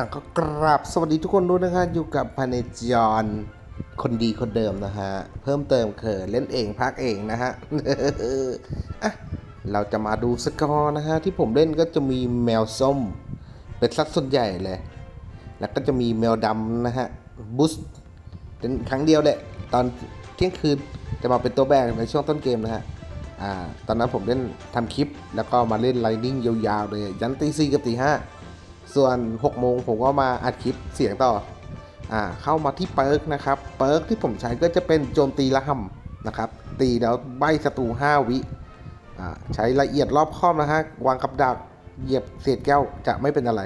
อะก็กราบสวัสดีทุกคนด้วยนะฮะอยู่กับพาเนจอนคนดีคนเดิมนะฮะ เพิ่มเติมคือเล่นเองพักเองนะฮะอะเราจะมาดูสกอร์นะฮะ ที่ผมเล่นก็จะมีแมวส้ม เป็นสัดส่วนใหญ่เลย แล้วก็จะมีแมวดำนะฮะบูสเป็นครั้งเดียวแหละ ตอนเที่ยงคืนจะมาเป็นตัวแบกในช่วงต้นเกมนะฮะอ่าตอนนั้นผมเล่นทำคลิป แล้วก็มาเล่นไลนิ่งยาวๆเลย ยันตีสี่กับตีห้า ส่วน6โมงผมก็มาอัดคลิปเสียงต่ออ่าเข้ามาที่เปิร์กนะครับเปิร์กที่ผมใช้ก็จะเป็นโจมตีละห่ำนะครับ ตีแล้วใบศัตรู 5 วิอ่าใช้ละเอียดรอบคอบนะฮะวางกับดักเหยียบเศษแก้วจะไม่เป็นอะไร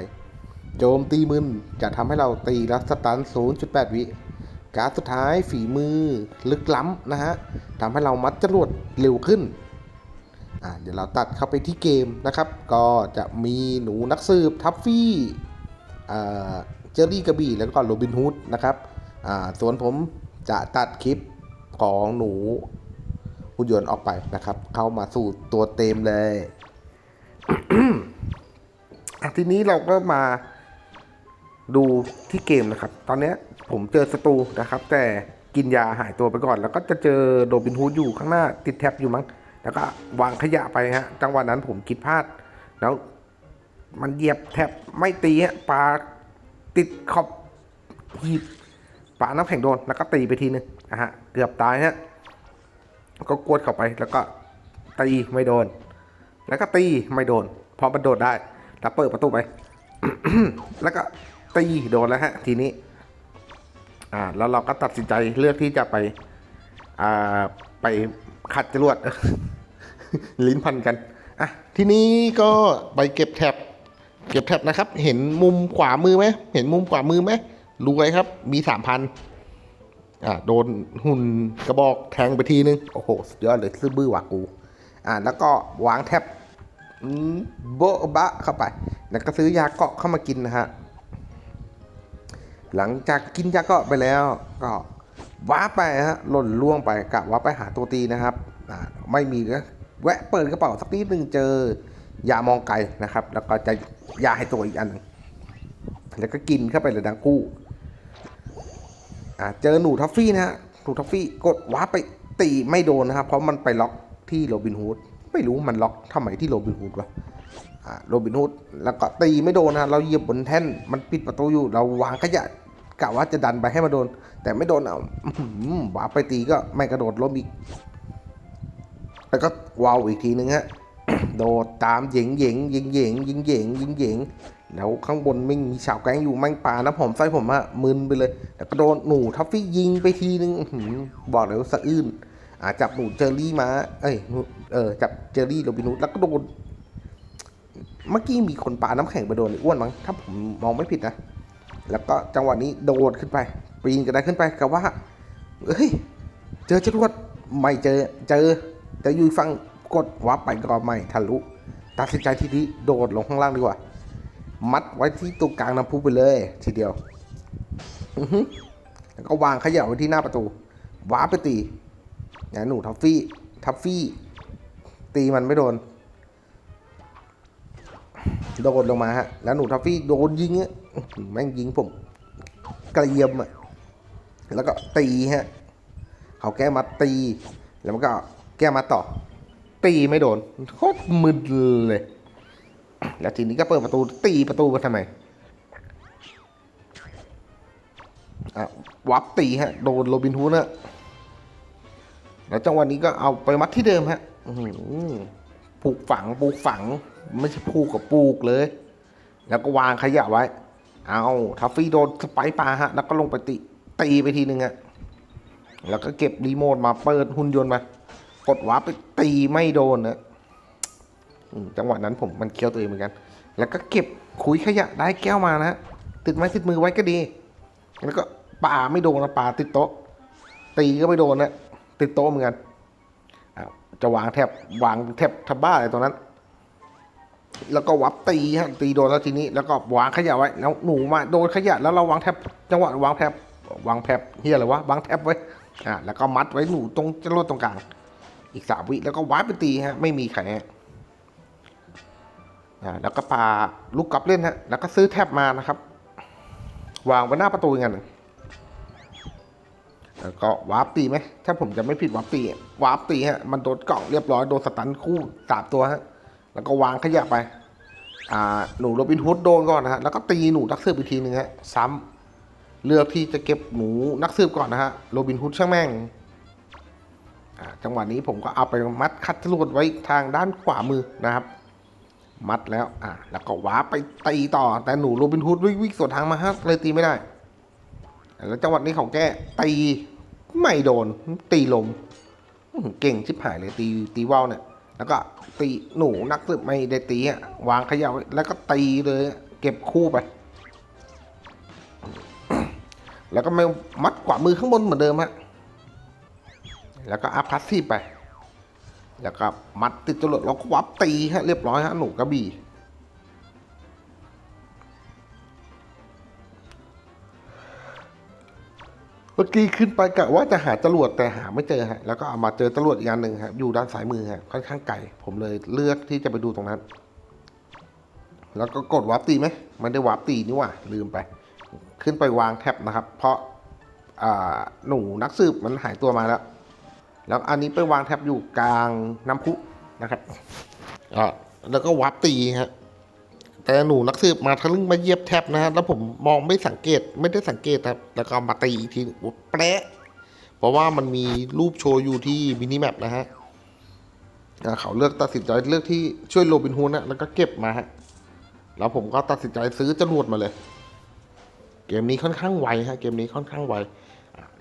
โจมตีมึนจะทำให้เราตีแล้วสตัน 0.8 วิการสุดท้ายฝีมือลึกล้ำนะฮะทำให้เรามัดจรวดเร็วขึ้น อะเดี๋ยวเราตัดเข้าไปที่เกมนะครับ ก็จะมีหนูนักสืบทัฟฟี่อ่าเจอรี่กระบี่แล้วก็โรบินฮูดนะครับอ่าส่วนผมจะตัดคลิปของหนูหุ่นยนต์ออกไปนะครับ เข้ามาสู่ตัวเต็มเลย ทีนี้เราก็มาดูที่เกมนะครับ ตอนนี้ผมเจอศัตรูนะครับ แต่กินยาหายตัวไปก่อน แล้วก็จะเจอโรบินฮูดอยู่ข้างหน้าติดแท็บอยู่มั้ง แล้วก็วางขยะไปฮะจังหวะนั้นผมคิดพลาด แล้วมันเหยียบแทบไม่ตีฮะปลาติดขอบหีบปลาน้ำแข็งโดนแล้วก็ตีไปทีนึงนะฮะเกือบตายฮะก็กวดเข้าไปแล้วก็ตีไม่โดน แล้วก็ตีไม่โดน พอมันโดดได้ แล้วเปิดประตูไป แล้วก็ตีโดนแล้วฮะทีนี้ อ่าแล้วเราก็ตัดสินใจเลือกที่จะไป อ่าไป ขัดจรวด ลิ้นพันกันอะทีนี้ก็ไปเก็บแท็บเก็บแท็บนะครับ เห็นมุมขวามือไหมเห็นมุมขวามือไหมรวยครับ มีสามพันอ่าโดนหุ่นกระบอกแทงไปทีนึง โอ้โห สุดยอดเลยซื่อบื้อหว่ากู อ่าแล้วก็วางแท็บอืมโบบะเข้าไป แล้วก็ซื้อยาเกาะเข้ามากินนะฮะ หลังจากกินยาเกาะไปแล้วก็ ว้าไปฮะหล่นล่วงไปกะว่าไปหาตัวตีนะครับไม่มีก็แวะเปิดกระเป๋าสักนิดหนึ่งเจอยามองไกลนะครับ แล้วก็จะยาให้ตัวอีกอันแล้วก็กินเข้าไปเลยดังกู้อ่าเจอหนูทัฟฟี่นะฮะหนูทัฟฟี่กดว้าไปตีไม่โดนนะครับ เพราะมันไปล็อกที่โรบินฮูดไม่รู้มันล็อกทำไมที่โรบินฮูดวะอ่าโรบินฮูดแล้วก็ตีไม่โดนนะเราเหยียบบนแท่นมันปิดประตูอยู่เราวางขยะ กะว่าจะดันไปให้มาโดน แต่ไม่โดนเอาวาไปตีก็ไม่กระโดดล้มอีก แล้วก็วาวอีกทีนึงฮะโดดตามเหยงเหยงยิงเหยงยิงเหยงยิงเหยงแล้วข้างบนไม่มีชาวแก๊งอยู่แม่งปาน้ำหอมใส่ผมอะมึนไปเลย แล้วก็โดนหนูทัฟฟี่ยิงไปทีนึงบอกเลยว่าสะอื้นอ่าจับหนูเจอรี่มา เอ้ยเออจับเจอรี่โรบินูแล้วก็โดน เมื่อกี้มีคนปาน้ำแข็งไปโดนอ้วนมั้งถ้าผมมองไม่ผิดนะ แล้วก็จังหวะนี้โดดขึ้นไป ปีนกระไดขึ้นไปกับว่าเฮ้ยเจอจรวดไม่เจอเจอแต่อยู่ฟังกดวับไปก็ไม่ทะลุตัดสินใจทีนี้โดดลงข้างล่างดีกว่า มัดไว้ที่ตรงกลางน้ำพุไปเลยทีเดียวแล้วก็วางขยะไว้ที่หน้าประตูว้าร์ปไปตีนี่ยหนูทัฟฟี่ทัฟฟี่ ตีมันไม่โดน โดนลงมาฮะ แล้วหนูทัฟฟี่โดนยิงอะอื้อหือ แม่งยิงผมกระเยียมอะแล้วก็ตีฮะเขาแก้มาตี แล้วมันก็แก้มาต่อ ตีไม่โดนโคตรมึนเลย แล้วทีนี้ก็เปิดประตูตีประตูมาทำไมอะวับตีฮะโดนโรบินฮูดนะแล้วจังหวะนี้ก็เอาไปมัดที่เดิมฮะอื้อหือปลูกฝังปลูกฝัง ไม่ใช่ปลูกกับปลูกเลย แล้วก็วางขยะไว้ เอาทัฟฟี่โดนสไปปาฮะ แล้วก็ลงไปตีตีไปทีหนึ่งอะแล้วก็เก็บรีโมทมาเปิดหุ่นยนต์มากดวาร์ปไปตีไม่โดนนะจังหวะนั้นผมมันเคี้ยวตัวเองเหมือนกัน แล้วก็เก็บคุยขยะได้แก้วมานะติดไม้ติดมือไว้ก็ดี แล้วก็ป่าไม่โดนนะป่าติดโต๊ะ ตีก็ไม่โดนนะติดโต๊ะเหมือนกันจะวางแทบวางแทบทับบ้าอะไรตรงนั้น แล้วก็วับตีฮะตีโดนแล้วทีนี้แล้วก็วางขยะไว้แล้วหนูมาโดนขยะแล้วเราวางแทบจังหวะวางแทบวางแทบเฮียอะไรวะวางแทบไว้อะแล้วก็มัดไว้หนูตรงจรวดตรงกลางอีกสามวิแล้วก็วับไปตีฮะไม่มีใครฮะอะแล้วก็ปาลูกกลับเล่นฮะแล้วก็ซื้อแทบมานะครับ วางไว้หน้าประตูอย่างนั้นแล้วก็วาร์ปตีไหมถ้าผมจะไม่ผิดวาร์ปตีวาร์ปตีฮะมันโดนกล่องเรียบร้อยโดนสตันคู่สามตัวฮะ แล้วก็วางขยะไป อ่า หนูโรบินฮูดโดนก่อนนะฮะ แล้วก็ตีหนูนักสืบอีกทีหนึ่งฮะ ซ้ำเลือกที่จะเก็บหนูนักสืบก่อนนะฮะ โรบินฮูดช่างแม่ง อ่า จังหวะนี้ผมก็เอาไปมัดคัดจรวดไว้ทางด้านขวามือนะครับ มัดแล้ว อ่า แล้วก็ว้าไปตีต่อ แต่หนูโรบินฮูดวิ่งวิ่งสวนทางมาฮะ เลยตีไม่ได้ แล้วจังหวะนี้เของแกตีไม่โดน ตีลม เก่งชิบหายเลยตีตีว่าวเนี่ย แล้วก็ตีหนูนักสืบไม่ได้ตีอะวางเขย่าไว้แล้วก็ตีเลยเก็บคู่ไป แล้วก็ไม่มัดขวามือข้างบนเหมือนเดิมฮะแล้วก็อัพพัสซี่ไป แล้วก็มัดติดจรวดแล้วก็วับตีฮะเรียบร้อยฮะหนูกระบี่ เมื่อกี้ขึ้นไปกะว่าจะหาจรวดแต่หาไม่เจอฮะแล้วก็เอามาเจอจรวดอีกอันหนึ่งฮะอยู่ด้านซ้ายมือฮะค่อนข้างไกลผมเลยเลือกที่จะไปดูตรงนั้น แล้วก็กดวาร์ปตีไหมมันได้วาร์ปตีนี่ว่าลืมไป ขึ้นไปวางแท็บนะครับ เพราะาหนูนักสืบมันหายตัวมาแล้ว แล้วอันนี้ไปวางแท็บอยู่กลางน้ำพุนะครับอ่าแล้วก็วาร์ปตีฮะ แต่หนูนักสืบมาทะลึ่งมาเยียบแท็บนะฮะแล้วผมมองไม่สังเกตไม่ได้สังเกตครับ แล้วก็มาตีอีกทีแปะเพราะว่ามันมีรูปโชว์อยู่ที่มินิแมปนะฮะเขาเลือกตัดสินใจเลือกที่ช่วยโรบินฮูดนะแล้วก็เก็บมาฮะแล้วผมก็ตัดสินใจซื้อจรวดมาเลย เกมนี้ค่อนข้างไวฮะเกมนี้ค่อนข้างไว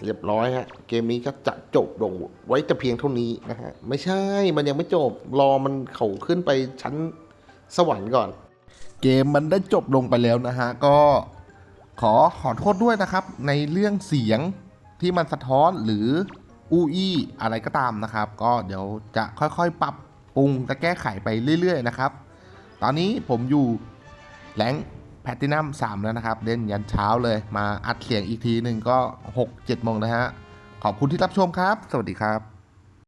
เรียบร้อยฮะเกมนี้ก็จะจบลงไว้แต่เพียงเท่านี้นะฮะไม่ใช่มันยังไม่จบรอมันเขาขึ้นไปชั้นสวรรค์ก่อน เกมมันได้จบลงไปแล้วนะฮะ ก็ขอขอโทษด้วยนะครับ ในเรื่องเสียงที่มันสะท้อนหรืออู้อี้อะไรก็ตามนะครับ ก็เดี๋ยวจะค่อยๆ ปรับปรุงจะแก้ไขไปเรื่อย ๆ นะครับ ตอนนี้ผมอยู่แรงแพตตินัม3แล้วนะครับ เล่นยันเช้าเลยมาอัดเสียงอีกทีหนึ่งก็ 6-7โมงนะฮะ ขอบคุณที่รับชมครับ สวัสดีครับ